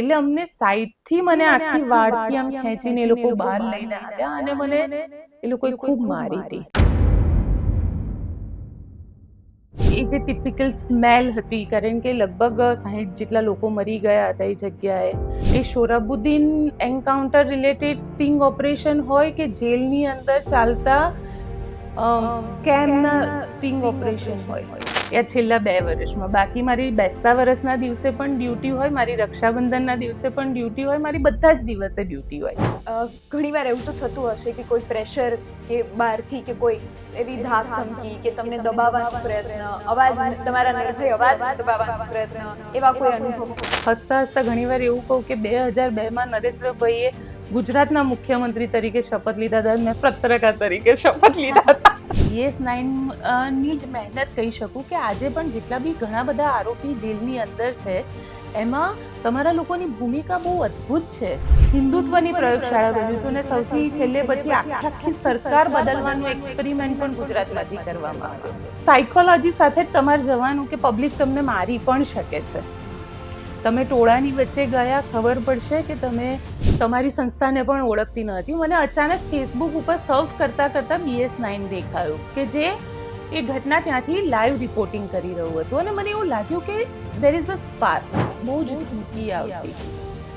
એટલે અમને સાઈડથી મને આખી વાડથી આમ ખેંચીને એ લોકો બહાર લઈને આવ્યા અને મને એ લોકોએ ખૂબ મારી હતી. એ જે ટિપિકલ સ્મેલ હતી કારણ કે લગભગ સાહીઠ જેટલા લોકો મરી ગયા હતા એ જગ્યાએ. એ Sohrabuddin encounter related sting operation હોય કે જેલની અંદર ચાલતા સ્કેમના સ્ટિંગ ઓપરેશન હોય. એ છેલ્લા બે વર્ષમાં. બાકી મારી બેસતા વર્ષના દિવસે પણ ડ્યુટી હોય મારી રક્ષાબંધનના દિવસે પણ ડ્યુટી હોય મારી બધા જ દિવસે ડ્યુટી હોય. ઘણીવાર એવું તો થતું હશે કે કોઈ પ્રેશર કે બહારથી કે કોઈ એવી ધાક ધમકી કે તમને દબાવવાનો પ્રયત્ન અવાજ તમારા નિર્ભય અવાજ દબાવવાનો પ્રયત્ન એવા કોઈ અનુભવ? હસતા હસતા ઘણીવાર એવું કહું કે બે હજાર બેમાં નરેન્દ્રભાઈએ ગુજરાતના મુખ્યમંત્રી તરીકે શપથ લીધા હતા મેં પત્રકાર તરીકે શપથ લીધા હતા. યસ નાઇનની જ મહેનત કહી શકું કે આજે પણ જેટલા બી ઘણા બધા આરોપી જેલની અંદર છે એમાં તમારા લોકોની ભૂમિકા બહુ અદ્ભુત છે. હિન્દુત્વની પ્રયોગશાળા બન્યું હતું અને સૌથી છેલ્લે પછી આખી આખી સરકાર બદલવાનું એક્સપેરિમેન્ટ પણ ગુજરાતમાંથી કરવામાં આવ્યો સાયકોલોજી સાથે જ તમારે જવાનું કે પબ્લિક તમને મારી પણ શકે છે. તમે ટોળાની વચ્ચે ગયા, ખબર પડશે કે તમે તમારી સંસ્થાને પણ ઓળખતી ન હતી. મને અચાનક ફેસબુક ઉપર સર્ફ કરતાં કરતાં બીએસ નાઇન દેખાયું, કે જે એ ઘટના ત્યાંથી લાઈવ રિપોર્ટિંગ કરી રહ્યું હતું. અને મને એવું લાગ્યું કે દેર ઇઝ અ સ્પાર્ક બહુ જ ધમકી આવતી,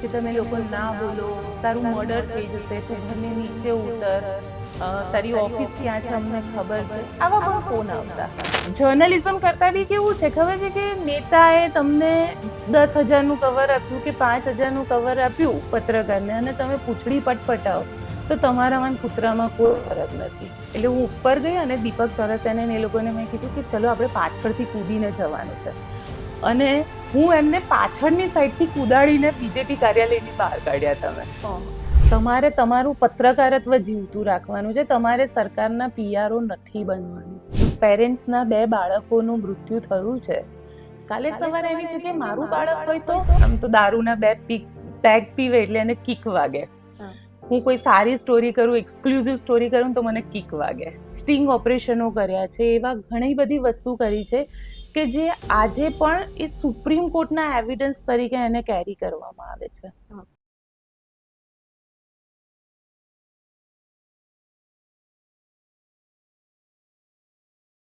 કે તમે લોકો ના બોલો, તારું મર્ડર થઈ જશે, તું ઘરની નીચે ઉતર તારી ઓફિસ ક્યાં છે અમને ખબર છે. આવા પણ ફોન આવતા. જર્નલિઝમ કરતા બી કેવું છે? ખબર છે કે નેતાએ તમને દસ હજારનું કવર આપ્યું કે પાંચ હજારનું કવર આપ્યું પત્રકારને અને તમે પૂંછડી પટપટાવો તો તમારામાં કૂતરામાં કોઈ ફરક નથી. એટલે હું ઉપર ગઈ અને દીપક ચોરસિયાને એ લોકોને મેં કીધું કે ચલો આપણે પાછળથી કૂદીને જવાનું છે. અને હું એમને પાછળની સાઈડથી કુદાડીને બીજેપી કાર્યાલયની બહાર કાઢ્યા તમે. તમારે તમારું પત્રકારત્વ જીવતું રાખવાનું છે. તમારે સરકારના પીઆરઓ નથી બનવાનું. પેરેન્ટ્સના બે બાળકોનું મૃત્યુ થયું છે. કાલે સવારે એવી છે કે મારું બાળક હોય તો? આમ તો દારૂના બે પીક પેક પીવે એટલે એને કિક વાગે. હું. કોઈ સારી સ્ટોરી કરું એક્સક્લુઝિવ સ્ટોરી કરું તો મને કિક વાગે. સ્ટિંગ ઓપરેશનો કર્યા છે એવા ઘણી બધી વસ્તુ કરી છે કે જે આજે પણ એ સુપ્રીમ કોર્ટના એવિડન્સ તરીકે એને કેરી કરવામાં આવે છે.